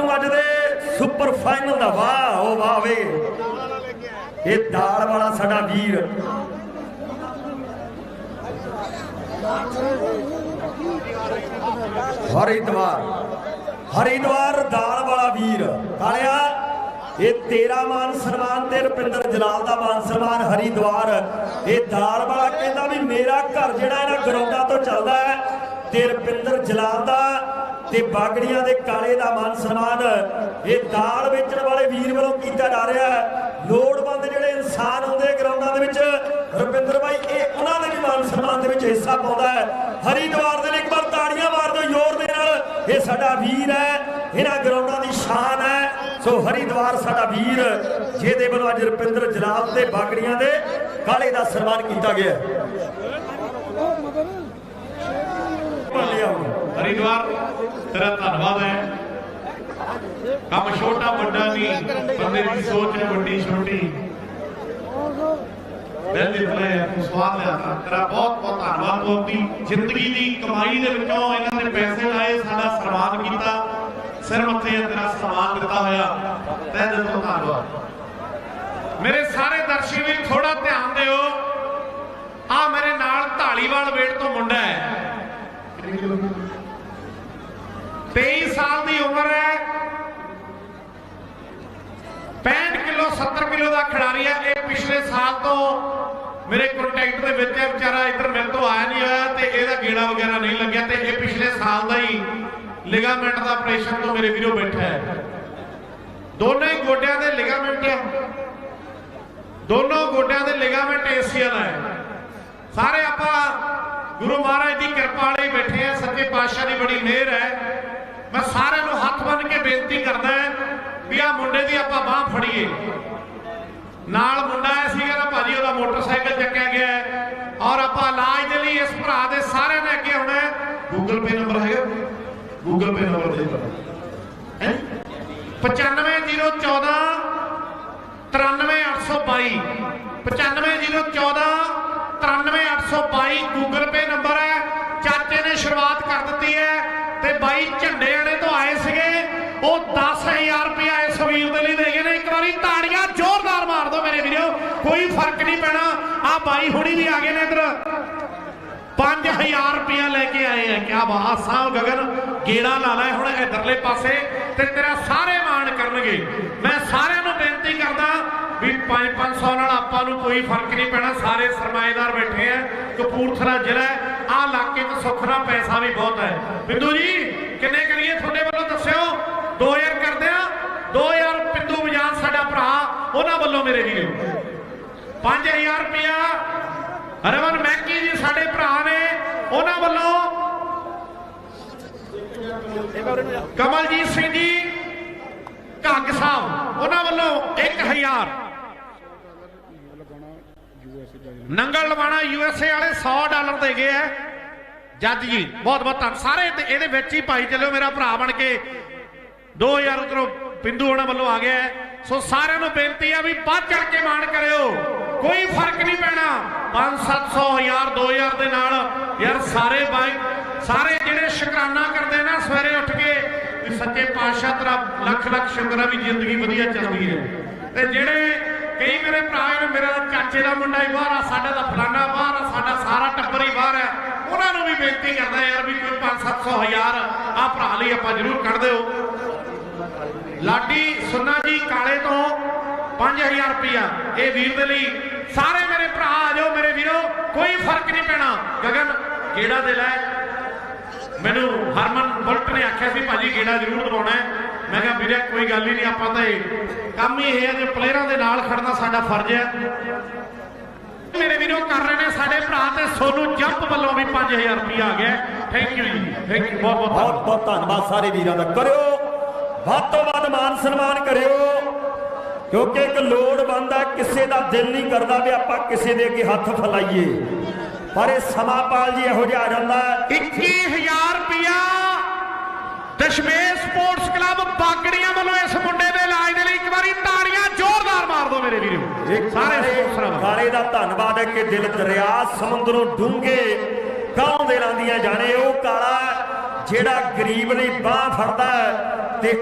ਨੂੰ ਅੱਜ ਦੇ ਸੁਪਰ ਫਾਈਨਲ ਦਾ ਵਾਹ ਉਹ ਵਾਹ ਵੇ। ਇਹ ਦਾਲ ਵਾਲਾ ਸਾਡਾ ਵੀਰ। ਹਰਿਦਵਾਰ ਹਰਿਦਵਾਰ ਦਾਲ ਵਾਲਾ ਵੀਰ। ਕਾਲਿਆ ਇਹ ਤੇਰਾ ਮਾਨ ਸਨਮਾਨ ਤੇ ਰੁਪਿੰਦਰ ਜਲਾਲ ਦਾ ਮਾਨ ਸਨਮਾਨ ਹਰਿਦਵਾਰ। ਇਹ ਦਾਲ ਵਾਲਾ ਕਹਿੰਦਾ ਵੀ ਮੇਰਾ ਘਰ ਜਿਹੜਾ ਇਹਨਾਂ ਗਰਾਊਂਡਾਂ ਤੋਂ ਚੱਲਦਾ ਹੈ, ਤੇ ਰੁਪਿੰਦਰ ਜਲਾਲ ਦਾ ਤੇ ਬਾਗੜੀਆਂ ਦੇ ਕਾਲੇ ਦਾ ਮਾਨ ਸਨਮਾਨ ਇਹ ਦਾਲ ਵੇਚਣ ਵਾਲੇ ਵੀਰ ਵੱਲੋਂ ਕੀਤਾ ਜਾ ਰਿਹਾ ਹੈ। ਲੋੜਵੰਦ ਜਿਹੜੇ ਇਨਸਾਨ ਹੁੰਦੇ ਗਰਾਊਂਡਾਂ ਦੇ ਵਿੱਚ, ਰੁਪਿੰਦਰ ਭਾਈ ਇਹ ਉਹਨਾਂ ਦੇ ਵੀ ਮਾਨ ਸਨਮਾਨ ਦੇ ਵਿੱਚ ਹਿੱਸਾ ਪਾਉਂਦਾ ਹੈ। ਹਰਿਦਵਾਰ ਦੇ ਲਈ ਇੱਕ ਵਾਰ ਤਾੜੀਆਂ ਮਾਰ ਦਿਓ ਜ਼ੋਰ ਦੇ ਨਾਲ। ਇਹ ਸਾਡਾ ਵੀਰ ਹੈ, ਇਹਨਾਂ ਗਰਾਊਂਡਾਂ ਦੀ ਸ਼ਾਨ ਹੈ। ਸੋ ਹਰਿਦਵਾਰ ਸਾਡਾ ਵੀਰ, ਜਿਹਦੇ ਵੱਲੋਂ ਅੱਜ ਰੁਪਿੰਦਰ ਜਲਾਲ ਤੇ ਬਾਗੜੀਆਂ ਦੇ ਕਾਲੇ ਦਾ ਸਨਮਾਨ ਕੀਤਾ ਗਿਆ ਹੈ। ਹਰਿਦਵਾਰ ਤੇਰਾ ਧੰਨਵਾਦ ਹੈ। ਕੰਮ ਛੋਟਾ, ਵੱਡਾ ਨਹੀਂ, ਬੰਦੇ ਦੀ ਸੋਚ ਹੈ ਵੱਡੀ, ਛੋਟੀ। ਬੈਂਦੀ ਪਲੇ ਤੂੰ ਲਿਆ ਤੇਰਾ ਬਹੁਤ ਬਹੁਤ ਧੰਨਵਾਦ ਤੂੰ ਜ਼ਿੰਦਗੀ ਦੀ ਕਮਾਈ ਦੇ ਵਿੱਚੋਂ ਇਹਨਾਂ ਨੇ ਪੈਸੇ ਲਾਏ, ਸਾਡਾ ਸਨਮਾਨ ਕੀਤਾ। ਸਿਰ ਮੱਥੇ ਤੇਰਾ ਸਨਮਾਨ ਦਿੱਤਾ ਹੋਇਆ। ਤੈ ਦਿਲ ਤੋਂ ਧੰਨਵਾਦ। ਮੇਰੇ ਸਾਰੇ ਦਰਸ਼ਕ ਵੀ ਥੋੜਾ ਧਿਆਨ ਦਿਓ। ਆ ਮੇਰੇ ਨਾਲ ਢਾਲੀਵਾਲ ਵੇਟ ਤੋਂ ਮੁੰਡਾ ਹੈ। 23 ਸਾਲ ਦੀ ਉਮਰ ਹੈ। 65 ਕਿਲੋ 70 ਕਿਲੋ ਦਾ ਖਿਡਾਰੀ ਹੈ। ਇਹ ਪਿਛਲੇ ਸਾਲ ਤੋਂ ਮੇਰੇ ਕੰਟੈਕਟ ਦੇ ਵਿੱਚ ਹੈ। ਵਿਚਾਰਾ ਇੱਧਰ ਮੇਰੇ ਤੋਂ ਆਇਆ ਨਹੀਂ ਹੋਇਆ ਤੇ ਇਹਦਾ ਗੇੜਾ ਵਗੈਰਾ ਨਹੀਂ ਲੱਗਿਆ ਤੇ ਇਹ ਪਿਛਲੇ ਸਾਲ ਦਾ ਹੀ ਲਿਗਾਮੈਂਟ ਦਾ ਆਪਰੇਸ਼ਨ ਤੋਂ ਮੇਰੇ ਵੀਰੋ ਬੈਠਾ ਹੈ। ਦੋਨੇ ਗੋਡਿਆਂ ਦੇ ਲਿਗਾਮੈਂਟ ਆ ਦੋਨੋਂ ਗੋਡਿਆਂ ਦੇ ਲਿਗਾਮੈਂਟ ਏਸੀਅਲ ਹੈ। ਸਾਰੇ ਆਪਾਂ ਗੁਰੂ ਮਹਾਰਾਜ ਦੀ ਕਿਰਪਾ ਵਾਲੇ ਹੀ ਬੈਠੇ ਆ ਸੱਚੇ ਪਾਤਸ਼ਾਹ ਦੀ ਬੜੀ ਮਿਹਰ ਹੈ। ਮੈਂ ਸਾਰਿਆਂ ਨੂੰ ਹੱਥ ਬੰਨ ਕੇ ਬੇਨਤੀ ਕਰਦਾ ਵੀ ਆ ਮੁੰਡੇ ਦੀ ਆਪਾਂ ਬਾਹ ਫੜੀਏ। ਨਾਲ ਮੁੰਡਾ ਆਇਆ ਸੀਗਾ ਨਾ ਭਾਜੀ, ਉਹਦਾ ਮੋਟਰਸਾਈਕਲ ਚੱਕਿਆ ਗਿਆ ਔਰ ਆਪਾਂ ਇਲਾਜ ਦੇ ਲਈ ਇਸ ਭਰਾ ਦੇ ਸਾਰਿਆਂ ਨੇ ਅੱਗੇ ਆਉਣਾ ਗੂਗਲ ਪੇ ਨੰਬਰ ਹੈਗਾ? ਗੂਗਲ ਪੇ ਨੰਬਰ ਦੇ ਹੈ? 95014 93822 95014 93822 ਗੂਗਲ ਪੇ ਨੰਬਰ ਹੈ ਚਾਚੇ ਨੇ ਸ਼ੁਰੂਆਤ ਕਰ ਦਿੱਤੀ ਹੈ ਤੇ ਬਾਈ ਝੰਡੇ ਵਾਲੇ ਤੋਂ ਆਏ ਸੀਗੇ ਉਹ 10000 ਰੁਪਇਆ ਇਸ ਵੀਰ ਦੇ ਲਈ ਦੇ ਗਏ ਨੇ ਇੱਕ ਵਾਰੀ ਤਾੜੀਆਂ ਜ਼ੋਰਦਾਰ ਮਾਰ ਦਿਓ ਮੇਰੇ ਵੀਰੋ ਕੋਈ ਫ਼ਰਕ ਨਹੀਂ ਪੈਣਾ ਆ ਬਾਈ ਹੁਣੀ ਵੀ ਆ ਗਏ ਨੇ ਇੱਧਰ। 5000 ਰੁਪਇਆ ਲੈ ਕੇ ਆਏ ਆ। ਕਿਆ ਬਾਤ, ਸਾਹਿਬ ਗਗਨ, ਗੇੜਾ ਲਾ ਲੈ ਹੁਣ ਇਧਰਲੇ ਪਾਸੇ ਤੇ ਤੇਰਾ ਸਾਰੇ ਮਾਣ ਕਰਨਗੇ। ਮੈਂ ਸਾਰਿਆਂ ਨੂੰ ਬੇਨਤੀ ਕਰਦਾ ਵੀ 5-500 ਨਾਲ ਆਪਾਂ ਨੂੰ ਕੋਈ ਫ਼ਰਕ ਨਹੀਂ ਪੈਣਾ। ਸਾਰੇ ਸਰਮਾਏਦਾਰ ਬੈਠੇ ਆ। ਕਪੂਰਥਲਾ ਜ਼ਿਲ੍ਹਾ ਆ ਇਲਾਕੇ 'ਚ ਸੁੱਖ ਪੈਸਾ ਵੀ ਬਹੁਤ ਹੈ। ਬਿੰਦੂ ਜੀ, ਕਿੰਨੇ ਕਰੀਏ? ਤੁਹਾਡੇ ਵੱਲੋਂ ਦੱਸਿਓ। 2000 ਕਰਦੇ ਆ। 2000 ਪਿੰਦੂ ਬਜਾਨ ਸਾਡਾ ਭਰਾ, ਉਹਨਾਂ ਵੱਲੋਂ ਮੇਰੇ ਵੀਰੋ। 5000 ਰੁਪਇਆ। ਰਮਨ ਮੈਂਕੀ ਜੀ, ਸਾਡੇ ਭਰਾ ਨੇ। ਉਹਨਾਂ ਵੱਲੋਂ ਕਮਲਜੀਤ ਸਿੰਘ ਜੀ, ਘੱਗ ਸਾਹਿਬ, ਉਹਨਾਂ ਵੱਲੋਂ 1000 ਨੰਗਲ ਲਵਾਣਾ ਯੂਐਸਏ ਵਾਲੇ 100 ਡਾਲਰ ਦੇ ਗਏ ਐ। ਜੱਜ ਜੀ, ਬਹੁਤ ਬਹੁਤ ਧੰਨ ਸਾਰੇ ਇਹਦੇ ਵਿੱਚ ਹੀ ਭਾਈ ਚੱਲਿਓ, ਮੇਰਾ ਭਰਾ ਬਣ ਕੇ। 2000 ਉਧਰੋਂ ਬਿੰਦੂ ਉਹਨਾਂ ਵੱਲੋਂ ਆ ਗਿਆ ਹੈ। ਸੋ ਸਾਰਿਆਂ ਨੂੰ ਬੇਨਤੀ ਆ ਵੀ ਵੱਧ ਚੜ ਕੇ ਮਾਣ ਕਰਿਓ। ਕੋਈ ਫ਼ਰਕ ਨਹੀਂ ਪੈਣਾ। 5 700 1000 2000 ਦੇ ਨਾਲ। ਯਾਰ ਸਾਰੇ ਬਾਈ, ਸਾਰੇ ਜਿਹੜੇ ਸ਼ੁਕਰਾਨਾ ਕਰਦੇ ਨਾ ਸਵੇਰੇ ਉੱਠ ਕੇ, ਵੀ ਸੱਚੇ ਪਾਤਸ਼ਾਹ ਤੇਰਾ ਲੱਖ ਲੱਖ ਸ਼ੁਕਰ ਆ ਵੀ ਜ਼ਿੰਦਗੀ ਵਧੀਆ ਚੱਲਦੀ ਹੈ। ਤੇ ਜਿਹੜੇ ਕਈ ਮੇਰੇ ਭਰਾ ਨੇ, ਮੇਰਾ ਚਾਚੇ ਦਾ ਮੁੰਡਾ ਹੀ ਬਾਹਰ ਆ, ਸਾਡਾ ਦਾ ਫਲਾਨਾ ਬਾਹਰ ਆ, ਸਾਡਾ ਸਾਰਾ ਟੱਬਰ ਹੀ ਬਾਹਰ ਆ। ਉਹਨਾਂ ਨੂੰ ਵੀ ਬੇਨਤੀ ਕਰਦਾ ਯਾਰ ਵੀ ਕੋਈ 5 700 ਹਜ਼ਾਰ ਆ ਭਰਾ ਲਈ ਆਪਾਂ ਜ਼ਰੂਰ ਕੱਢ ਦਿਓ। ਲਾਡੀ ਸੁੰਨਾ ਜੀ ਕਾਲੇ ਤੋਂ 5000 ਰੁਪਇਆ ਇਹ ਵੀਰ ਦੇ ਲਈ ਸਾਰੇ ਮੇਰੇ ਭਰਾ ਆ ਜਾਓ, ਮੇਰੇ ਵੀਰੋ, ਕੋਈ ਫ਼ਰਕ ਨਹੀਂ ਪੈਣਾ। ਗਗਨ, ਗੇੜਾ ਦੇ ਲੈ। ਮੈਨੂੰ ਹਰਮਨ ਬੁਲਟ ਨੇ ਆਖਿਆ ਸੀ, ਭਾਜੀ, ਗੇੜਾ ਜ਼ਰੂਰ ਦਵਾਉਣਾ ਮੈਂ ਕਿਹਾ, ਵੀਰੇ, ਕੋਈ ਗੱਲ ਹੀ ਨਹੀਂ, ਆਪਾਂ ਤਾਂ ਇਹ ਕੰਮ ਹੀ ਇਹ ਹੈ ਜੇ ਪਲੇਅਰਾਂ ਦੇ ਨਾਲ ਖੜਨਾ ਸਾਡਾ ਫਰਜ਼ ਹੈ। ਮੇਰੇ ਵੀਰੋ, ਕਰ ਰਹੇ ਨੇ ਸਾਡੇ ਭਰਾ ਤੇ ਸੋਨੂ ਜੰਪ ਵੱਲੋਂ ਵੀ 5000 ਰੁਪਇਆ ਆ ਗਿਆ। Thank you ji thank you ਬਹੁਤ ਬਹੁਤ ਬਹੁਤ ਬਹੁਤ ਧੰਨਵਾਦ ਸਾਰੇ ਵੀਰਾਂ ਦਾ। ਕਰਿਓ, ਵੱਧ ਤੋਂ ਵੱਧ ਮਾਨ ਸਨਮਾਨ ਕਰਿਓ। ਕਿਉਂਕਿ ਇੱਕ ਲੋੜਵੰਦ ਹੈ ਕਿਸੇ ਦਾ ਦਿਲ ਨਹੀਂ ਕਰਦਾ ਵੀ ਆਪਾਂ ਕਿਸੇ ਦੇ ਅੱਗੇ ਹੱਥ ਫੈਲਾਈਏ। ਪਰ ਇਹ ਸਮਾਂ ਪਾਲ ਜੀ ਇਹੋ ਜਿਹਾ ਆ ਜਾਂਦਾ ਹੈ। 21000 ਰੁਪਇਆ ਦਸ਼ਮੇਸ਼ ਸਪੋਰਟਸ ਕਲੱਬ ਬਾਗੜੀਆਂ ਵੱਲੋਂ ਇਸ ਮੁੰਡੇ ਦੇ ਇਲਾਜ ਦੇ ਲਈ ਇੱਕ ਵਾਰੀ ਤਾੜੀਆਂ ਜ਼ੋਰਦਾਰ ਮਾਰ ਦਿਓ ਮੇਰੇ ਵੀਰੋ। ਸਾਰੇ ਸਪੋਰਟਸਰਾਂ ਵੱਲੋਂ ਕਾਲੇ ਦਾ ਧੰਨਵਾਦ ਹੈ ਕਿ ਦਿਲ ਦਰਿਆ ਸਮੁੰਦਰੋਂ ਡੂੰਘੇ ਕਾਹੋਂ ਦੇ ਲਾਂਦੀਆਂ ਜਾਣੇ ਉਹ ਕਾਲਾ ਜਿਹੜਾ ਗਰੀਬ ਦੀ ਬਾਹ ਫੜਦਾ ਤੇ